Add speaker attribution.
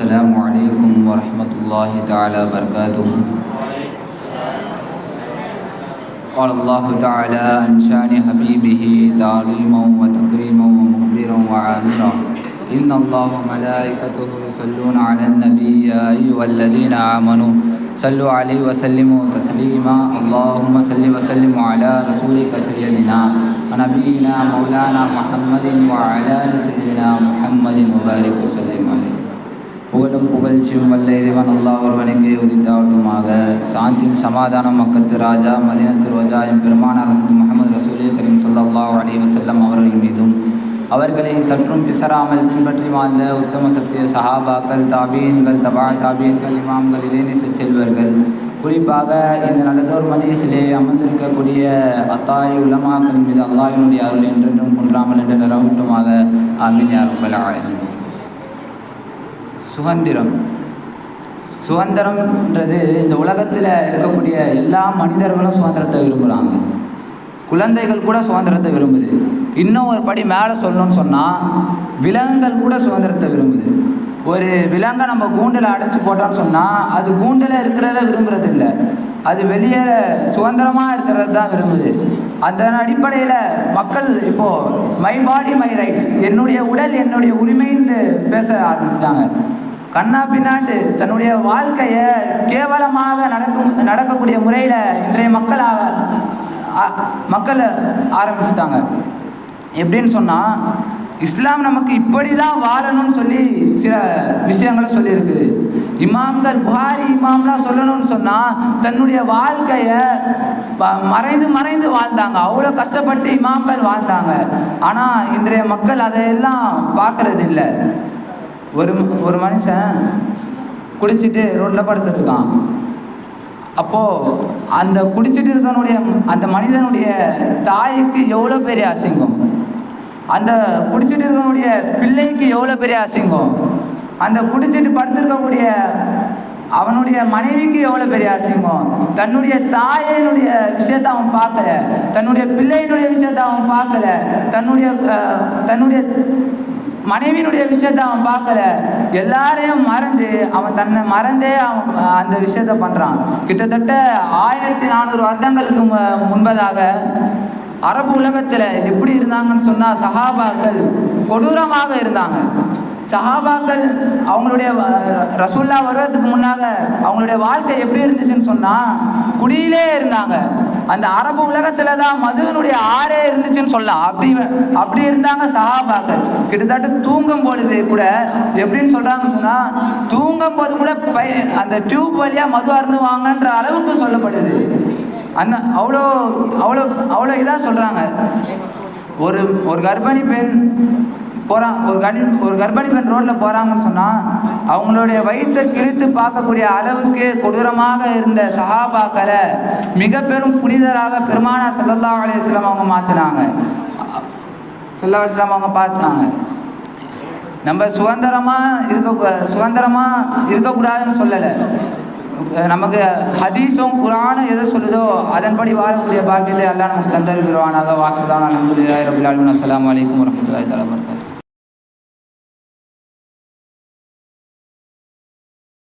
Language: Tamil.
Speaker 1: السلام عليكم ورحمة الله تعالى وبركاته. قال الله تعالى عن شأن حبيبه تعظيما وتكريما ومكبرا وعامرا. إن الله وملائكته يصلون على النبي يا أيها الذين آمنوا صلوا عليه وسلموا تسليما. اللهم صل وسلم على رسولك سيدنا ونبينا مولانا محمد وعلى سيدنا محمد وبارك وسلم. புகழும் புகழ்ச்சியும் வல்ல இறைவன் அல்லாஹ் ஒருவனுக்கே உதித்தாவட்டுமாக சாந்தியும் சமாதானம் மக்கத்து ராஜா மதினத்து ரோஜா எம் பெருமானார் முகமது ரசூலே கரீம் சொல்லல்லா அலி வசல்லம் அவர்கள் மீதும். அவர்களை சற்றும் பிசராமல் பின்பற்றி வாழ்ந்த உத்தம சத்திய சஹாபாக்கள் தாபீன்கள் தபா தாபீன்கள் இமாம்கள் இளைநேச செல்வர்கள். குறிப்பாக இந்த நல்லதோர் மஜீஸிலே அமர்ந்திருக்கக்கூடிய அத்தாய் உலமாக்கள் மீது அல்லாயினுடைய அருள் என்றென்றும் குன்றாமல் என்று நிலவட்டுமாக ஆமீன் யா சுதந்திரம். சுதந்திரம்ன்றது இந்த உலகத்தில் இருக்கக்கூடிய எல்லா மனிதர்களும் சுதந்திரத்தை விரும்புகிறாங்க குழந்தைகள் கூட சுதந்திரத்தை விரும்புது. இன்னும் ஒரு படி மேலே சொல்லணும்னு சொன்னால் விலங்குகள் கூட சுதந்திரத்தை விரும்புது. ஒரு விலங்கை நம்ம கூண்டில் அடைச்சி போட்டோம்னு சொன்னால் அது கூண்டில் இருக்கிறத விரும்புறது இல்லை அது வெளியே சுதந்திரமாக இருக்கிறது தான் விரும்புது. அந்த அடிப்படையில் மக்கள் இப்போது மை பாடி மை ரைட்ஸ் என்னுடைய உடல் என்னுடைய உரிமைன்னு பேச ஆரம்பிச்சிட்டாங்க. கண்ணா பின்னாட்டு தன்னுடைய வாழ்க்கையை கேவலமாக நடக்கும் நடக்கக்கூடிய முறையில் இன்றைய மக்கள் மக்களை மக்கள் ஆரம்பிச்சிட்டாங்க. எப்படின்னு சொன்னால் இஸ்லாம் நமக்கு இப்படி தான் வாழணும்னு சொல்லி சில விஷயங்களை சொல்லியிருக்குது இமாம்கள் புகாரி இமாம்லாம் சொல்லணும்னு சொன்னால் தன்னுடைய வாழ்க்கையை மறைந்து மறைந்து வாழ்ந்தாங்க. அவ்வளோ கஷ்டப்பட்டு இமாம்கள் வாழ்ந்தாங்க. ஆனால் இன்றைய மக்கள் அதையெல்லாம் பார்க்கறது இல்லை ஒரு ஒரு மனுஷன் குடிச்சிட்டு ரோட்டில் படுத்துருக்கான். அப்போது அந்த குடிச்சிட்டு இருக்கனுடைய அந்த மனிதனுடைய தாய்க்கு எவ்வளோ பெரிய அசிங்கம்? அந்த குடிச்சிட்டு இருக்கக்கூடிய பிள்ளைக்கு எவ்வளோ பெரிய அசிங்கம்? அந்த குடிச்சிட்டு படுத்திருக்கக்கூடிய அவனுடைய மனைவிக்கு எவ்வளோ பெரிய அசிங்கம்? தன்னுடைய தாயினுடைய விஷயத்தை அவன் பார்க்கல. தன்னுடைய பிள்ளையினுடைய விஷயத்தை அவன் பார்க்கல. தன்னுடைய தன்னுடைய மனைவியினுடைய விஷயத்தை அவன் பார்க்கல. எல்லாரையும் மறந்து அவன் தன்னை மறந்தே அவன் அந்த விஷயத்த பண்ணுறான் கிட்டத்தட்ட ஆயிரத்தி நானூறு வருடங்களுக்கு மு- முன்பதாக அரபு உலகத்தில் எப்படி இருந்தாங்கன்னு சொன்னால் சஹாபாக்கள் கொடூரமாக இருந்தாங்க. சஹாபாக்கள் அவங்களுடைய ரசுல்லா ரசூல்லா வருவதுக்கு முன்னாக அவங்களுடைய வாழ்க்கை எப்படி இருந்துச்சுன்னு சொன்னால் குடியிலே இருந்தாங்க. அந்த அரபு உலகத்தில் தான் மதுவனுடைய ஆறே இருந்துச்சுன்னு சொல்லலாம். அப்படி அப்படி இருந்தாங்க சஹாபாக்கள். கிட்டத்தட்ட தூங்கும் பொழுது கூட எப்படின்னு சொல்கிறாங்கன்னு சொன்னால் தூங்கும் போது கூட பை அந்த டியூப் வழியாக மது அருந்துவாங்கன்ற அளவுக்கு சொல்லப்படுது. அந்த அவ்வளோ அவ்வளோ அவ்வளோ இதாக சொல்கிறாங்க ஒரு ஒரு கர்ப்பிணி பெண் போகிறான் ஒரு கணி ஒரு கர்ப்பிணி பெண் ரோட்டில் போகிறாங்கன்னு சொன்னால் அவங்களுடைய வயிற்றை கிழித்து பார்க்கக்கூடிய அளவுக்கு கொடூரமாக இருந்த சஹாபாக்களை மிக பெரும் புனிதராக பெருமானா ஸல்லல்லாஹு அலைஹி அவங்க மாற்றினாங்க ஸல்லல்லாஹு அலைஹி அவங்க பார்த்தாங்க நம்ம சுதந்திரமாக இருக்க சுதந்திரமாக இருக்கக்கூடாதுன்னு சொல்லலை. நமக்கு ஹதீஸும் குரானும் எதை சொல்லுதோ அதன்படி வாழக்கூடிய பாக்கியத்தை எல்லாம் நமக்கு தந்தல் பெறுவானாக வாக்குதான் அலமதுல்லாஹி ரபில் ஆலமின். அஸ்ஸலாமு அலைக்கும் வரமத்துல்லாஹி